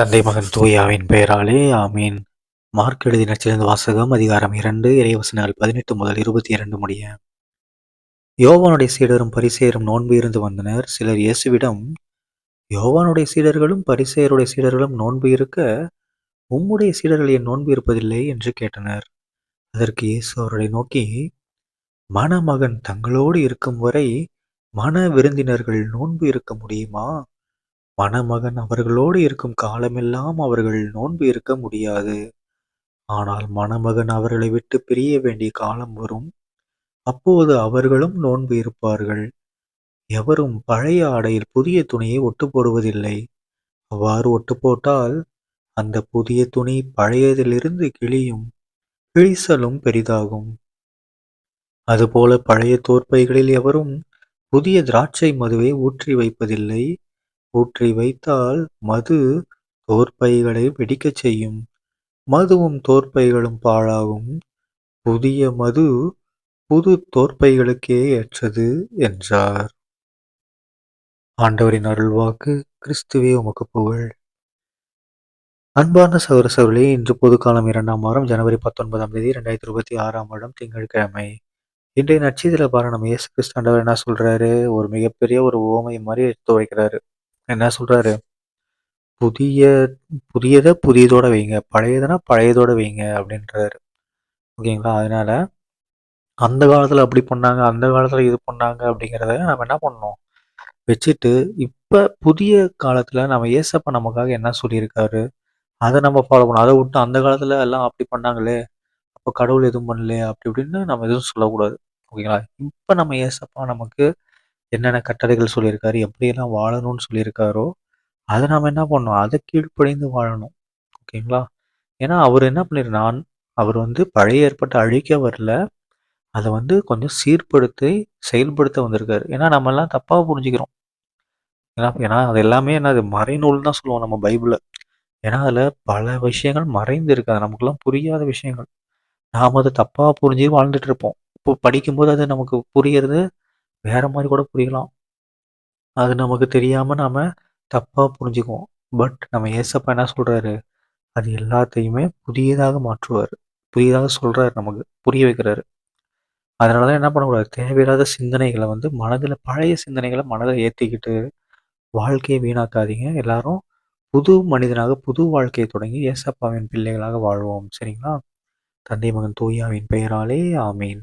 தந்தை மகன் தூயாவின் பெயராலே ஆமீன். மார்க் எழுதி நச்சிலிருந்து வாசகம் அதிகாரம் இரண்டு இறைவசனங்கள் பதினெட்டு முதல் இருபத்தி இரண்டு முடிய. யோவானுடைய சீடரும் பரிசேரும் நோன்பு இருந்து வந்தனர். சிலர் இயேசுவிடம் யோவானுடைய சீடர்களும் பரிசேயருடைய சீடர்களும் நோன்பு இருக்க உம்முடைய சீடர்கள் என் நோன்பு இருப்பதில்லை என்று கேட்டனர். அதற்கு இயேசு அவர்களை நோக்கி மணமகன் தங்களோடு இருக்கும் வரை மன விருந்தினர்கள் நோன்பு இருக்க முடியுமா? மணமகன் அவர்களோடு இருக்கும் காலமெல்லாம் அவர்கள் நோன்பு இருக்க முடியாது. ஆனால் மணமகன் அவர்களை விட்டு பிரிய வேண்டிய காலம் வரும். அப்போது அவர்களும் நோன்பு இருப்பார்கள். எவரும் பழைய ஆடையில் புதிய துணியை ஒட்டு போடுவதில்லை அவ்வாறு ஒட்டு போட்டால் அந்த புதிய துணி பழையதிலிருந்து கிழியும் கிழிசலும் பெரிதாகும். அதுபோல பழைய தோற்பைகளில் எவரும் புதிய திராட்சை மதுவை ஊற்றி வைப்பதில்லை. ஊற்றி வைத்தால் மது தோற்பைகளை வெடிக்கச் செய்யும். மதுவும் தோற்பைகளும் பாழாகும். புதிய மது புது தோற்பைகளுக்கே ஏற்றது என்றார். ஆண்டவரின் அருள்வாக்கு கிறிஸ்துவே உமக்கு புகழ். அன்பார்ந்த சகோதர இன்று இன்று பொதுக்காலம் இரண்டாம் வாரம் ஜனவரி பத்தொன்பதாம் தேதி ரெண்டாயிரத்தி இருபத்தி ஆறாம் வருடம் திங்கட்கிழமை. இன்றைய நட்சத்திர பாரு நம்ம இயேசு கிறிஸ்தாண்டவர் என்ன சொல்றாரு? ஒரு மிகப்பெரிய ஒரு ஓமை மாதிரி எடுத்து வைக்கிறாரு என்ன சொல்றாரு? புதிய புதியதை புதியதோட வைங்க. பழையதுனா பழையதோட வைங்க அப்படின்றாரு. ஓகேங்களா? அதனால அந்த காலத்தில் அப்படி பண்ணாங்க அந்த காலத்தில் இது பண்ணாங்க அப்படிங்கிறத நம்ம என்ன பண்ணோம் வச்சுட்டு இப்போ புதிய காலத்தில் நம்ம ஏசப்பா நமக்காக என்ன சொல்லியிருக்காரு? அதை நம்ம ஃபாலோ பண்ணோம் அதை விட்டு அந்த காலத்தில் எல்லாம் அப்படி பண்ணாங்களே அப்போ கடவுள் எதுவும் பண்ணலையே அப்படி இப்படின்னு நம்ம எதுவும் சொல்லக்கூடாது. ஓகேங்களா? இப்போ நம்ம ஏசப்பா நமக்கு என்னென்ன கட்டளைகள் சொல்லியிருக்காரு எப்படியெல்லாம் வாழணும்னு சொல்லியிருக்காரோ அதை நாம் என்ன பண்ணணும்? அதை கீழ்ப்படிந்து வாழணும். ஓகேங்களா? ஏன்னா அவர் என்ன பண்ணிரு நான் அவர் வந்து பழைய ஏற்பட்ட அழிக்க வரல. அதை வந்து கொஞ்சம் சீர்படுத்தி செயல்படுத்த வந்திருக்காரு. ஏன்னா நம்ம எல்லாம் தப்பாக புரிஞ்சுக்கிறோம். ஏன்னா ஏன்னா அது எல்லாமே என்ன அது மறைநூல் தான் சொல்லுவோம் நம்ம பைபிளில் ஏன்னா அதில் பல விஷயங்கள் மறைந்து இருக்காது நமக்குலாம் புரியாத விஷயங்கள். நாம் அதை தப்பாக புரிஞ்சு வாழ்ந்துட்டு இருப்போம். இப்போ படிக்கும்போது அது நமக்கு புரியறது வேற மாதிரி கூட புரியலாம். அது நமக்கு தெரியாம நாம தப்பா புரிஞ்சுக்குவோம். பட் நம்ம ஏசப்பா என்ன சொல்றாரு? அது எல்லாத்தையுமே புதியதாக மாற்றுவார். புதியதாக சொல்றாரு நமக்கு. புரிய வைக்கிறாரு. அதனாலதான் என்ன பண்ணக்கூடாது? தேவையில்லாத சிந்தனைகளை வந்து மனதில் பழைய சிந்தனைகளை மனதில் ஏற்றிக்கிட்டு வாழ்க்கையை வீணாக்காதீங்க. எல்லாரும் புது மனிதனாக புது வாழ்க்கையை தொடங்கி ஏசப்பாவின் பிள்ளைகளாக வாழ்வோம். சரிங்களா? தந்தை மகன் தூயாவின் பெயராலே ஆமீன்.